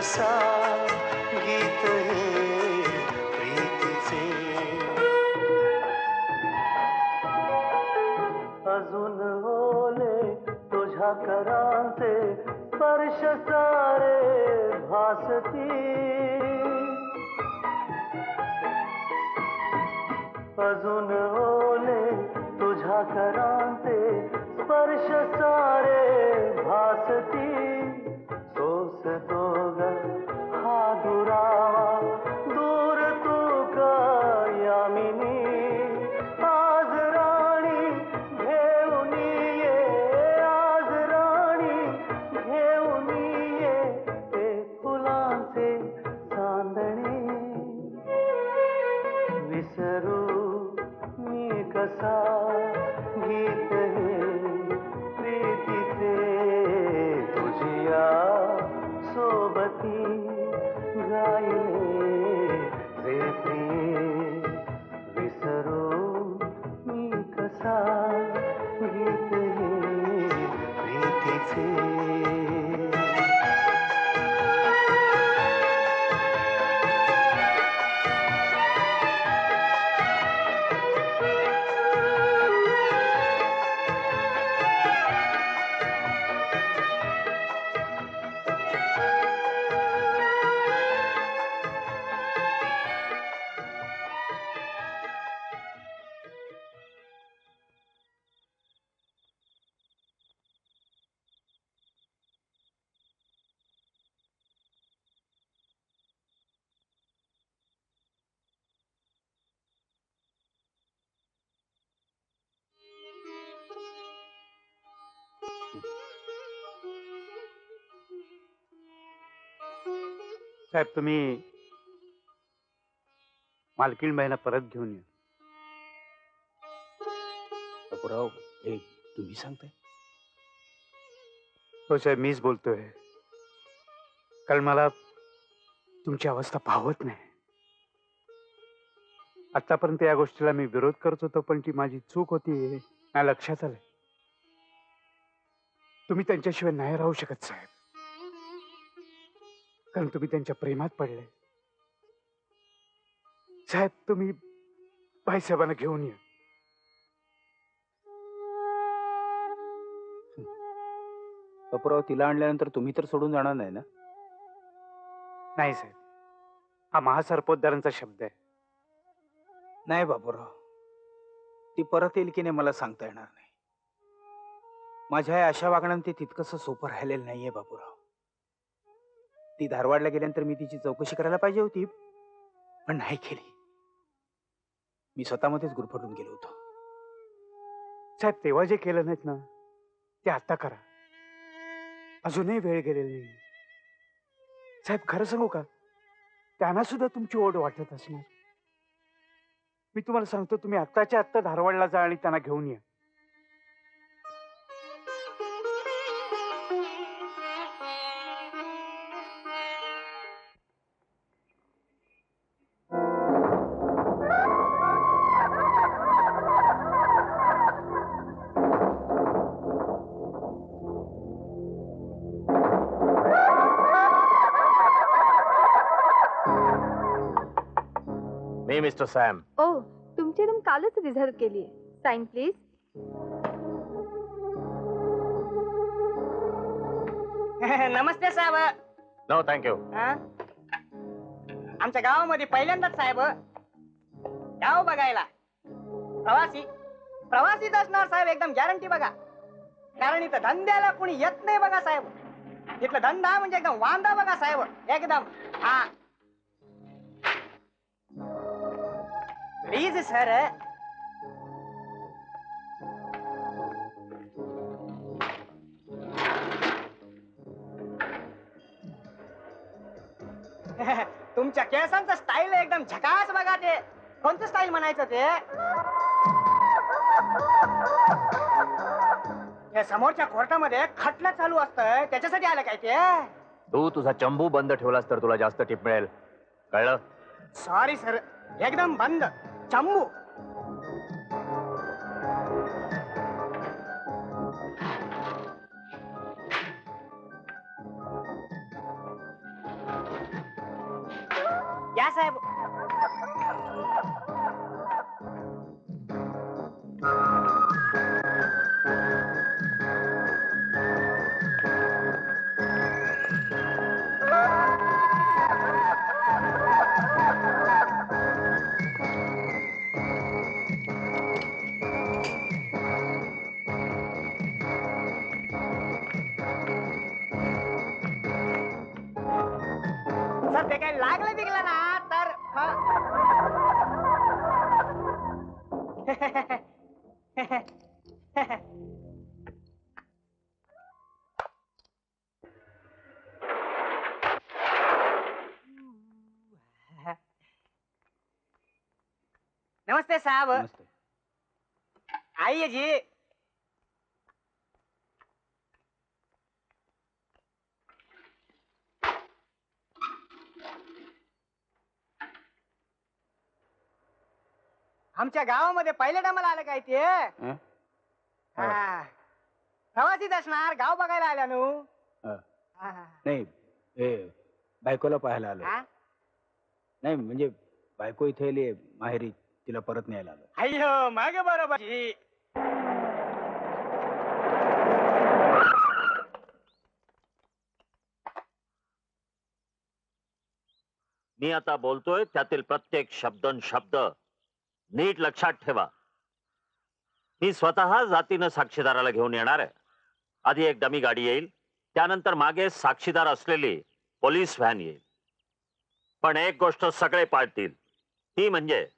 सा गीत प्रीति से। अजून स्पर्श सारे भासती। अजून ओले स्पर्श सारे भासती। सोस तो साहेब तुम्ही मालकीण बाईला परत घेऊन या. बापूराव हे तुम्ही सांगताय? हो साहेब मीच बोलतोय. कारण मला तुमची अवस्था पाहत नाही. आतापर्यंत या गोष्टीला मी विरोध करत होतो पण ती माझी चूक होती लक्षात आलं तुम्ही त्यांच्याशिवाय नाही राहू शकत साहेब. कारण तुम्ही त्यांच्या प्रेमात पडले. साहेब तुम्ही भाईसाहेबांना घेऊन या. बापूराव तिला आणल्यानंतर तुम्ही तर सोडून जाणार नाही ना? नाही साहेब. हा महासर्पोद्धारांचा शब्द आहे. नाही बापूराव ती परत येईल की नाही मला सांगता येणार नाही. माझ्या या अशा वागण्यानं ते तितकंसं सोपं राहिलेलं नाहीये बापूराव ती धारवाडला गेल्यानंतर मी तिची चौकशी करायला पाहिजे होती पण नाही केली. मी स्वतःमध्येच गुरफटून गेलो होतो. साहेब तेव्हा जे केलं नाहीत ना ते आता करा. अजूनही वेळ गेलेली नाही. साहेब खरं सांगू का? त्यांना सुद्धा तुमची ओढ वाटत असणार. मी तुम्हाला सांगतो तुम्ही आत्ताच्या आत्ता धारवाडला जा आणि त्यांना घेऊन या. मिस्टर सॅम ओ तुमची रूम कालच रिझर्व केली साईन प्लीज नमस्ते साहेब. नो थँक्यू हा? आमच्या गावामध्ये पहिल्यांदाच साहेब. गाव बघायला. प्रवासी. प्रवासीच असणार साहेब. एकदम गॅरंटी बघा. कारण इथं धंद्याला कोणी येत नाही बघा साहेब. इथलं धंदा म्हणजे एकदम वांदा बघा साहेब. एकदम. हा. प्लीज सर तुमच्या केसांचं स्टाईल एकदम झकास बघा ते. कोणतं स्टाईल म्हणायचं ते? समोरच्या कोर्टामध्ये खटलं चालू असतं त्याच्यासाठी आलं काय ते? तू तुझा चंबू बंद ठेवलास तर तुला जास्त टिप मिळेल. कळलं? सॉरी सर एकदम बंद. चंबू या साहेब नमस्ते साहब नमस्ते आइए जी आमच्या गावामध्ये पहिल्या टायमाला आलं काय ते हं? हा. प्रवासीच असणार गाव बघायला आल्या नू हं. हा. नाही हे बायकोला पाहायला आलो हा? नाही म्हणजे बायको इथे आली माहेरी तिला परत न्यायला आलो. अय्यो मागे बरोबर. मी आता बोलतोय त्यातील प्रत्येक शब्दन शब्द. नीट लक्षात ठेवा. मी स्वतः जातीनं साक्षीदाराला घेऊन येणार आहे. आधी एक डमी गाडी येईल त्यानंतर मागे साक्षीदार असलेली पोलीस व्हॅन येईल. पण एक गोष्ट सगळे पाळतील. ती म्हणजे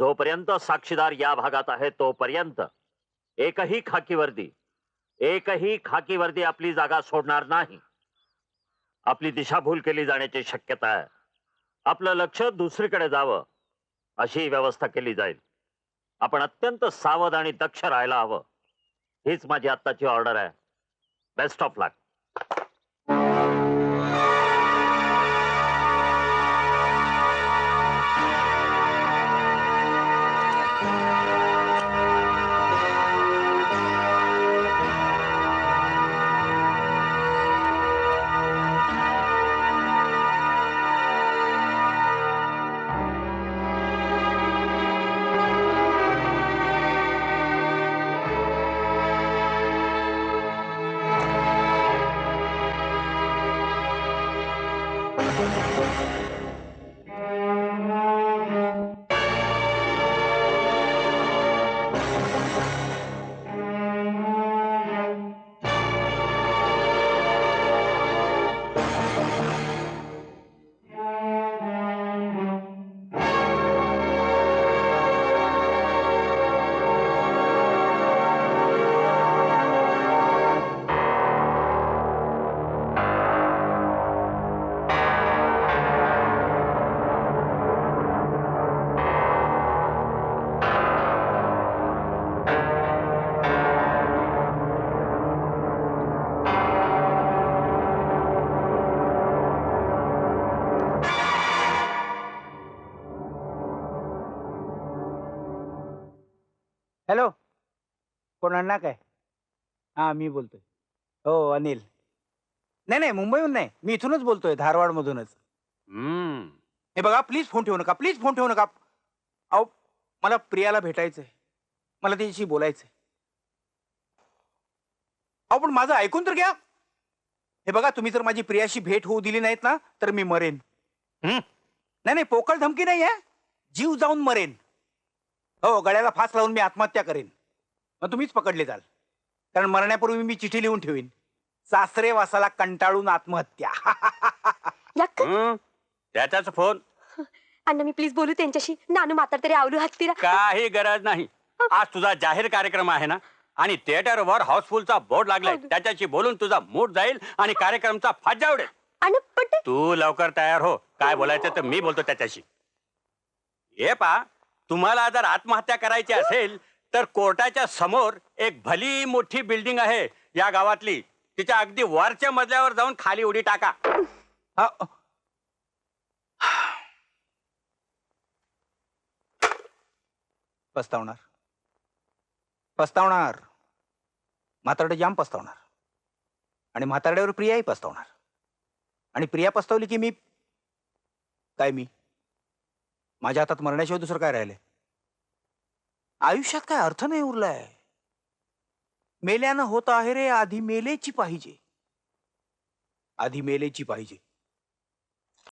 जोपर्यंत साक्षीदार या भागात आहे तोपर्यंत एकही खाकी वर्दी एकही खाकी वर्दी आपली जागा सोडणार नाही. आपली दिशाभूल केली जाण्याची शक्यता आहे. आपलं लक्ष दुसरीकडे जावं अशी व्यवस्था केली जाईल. आपण अत्यंत सावध आणि दक्ष राहायला हवं. हीच माझी आत्ताची ऑर्डर आहे. बेस्ट ऑफ लक कोण अण्णा काय? हा मी बोलतोय. हो अनिल. नाही नाही मुंबईहून नाही. मी इथूनच बोलतोय धारवाड मधूनच हे बघा प्लीज फोन ठेवू नका प्लीज फोन ठेवू नका. अहो मला प्रियाला भेटायचंय. मला तिच्याशी बोलायचंय. अहो पण माझं ऐकून तर घ्या. हे बघा तुम्ही जर माझी प्रियाशी भेट होऊ दिली नाहीत ना तर मी मरेन. हं? नाही नाही पोकळ धमकी नाही आहे जीव जाऊन मरेन. हो गळ्याला फास लावून मी आत्महत्या करेन. मग तुम्हीच पकडले जाल. कारण मरण्यापूर्वी मी चिठी लिहून ठेवीन. सासरे वासाला कंटाळून आत्महत्या. त्याचाच फोन. अण्णा मी प्लीज बोलू त्यांच्याशी. नानू मात्र तरी आवलू हत्तीला काही गरज नाही. आज तुझा जाहीर कार्यक्रम आहे ना? आणि थिएटरवर हाऊसफुलचा बोर्ड लागलाय. हो. त्याच्याशी बोलून तुझा मूड जाईल आणि कार्यक्रमचा फाजा उडेल. तू लवकर तयार हो. काय बोलायचं तर मी बोलतो त्याच्याशी. हे पा तुम्हाला जर आत्महत्या करायची असेल तर कोर्टाच्या समोर एक भली मोठी बिल्डिंग आहे या गावातली. तिच्या अगदी वरच्या मजल्यावर जाऊन खाली उडी टाका. हा, पस्तावणार. पस्तावणार. म्हातारडे जाम पस्तावणार. आणि म्हातारड्यावर प्रियाही पस्तावणार. आणि प्रिया पस्तावली की मी? काय मी? माझ्या हातात मरण्याशिवाय दुसरं काय राहिलंय आयुष्यात काय अर्थ नाही उरलाय. मेल्यानं होत आहे रे आधी मेलेची पाहिजे. आधी मेलेची पाहिजे.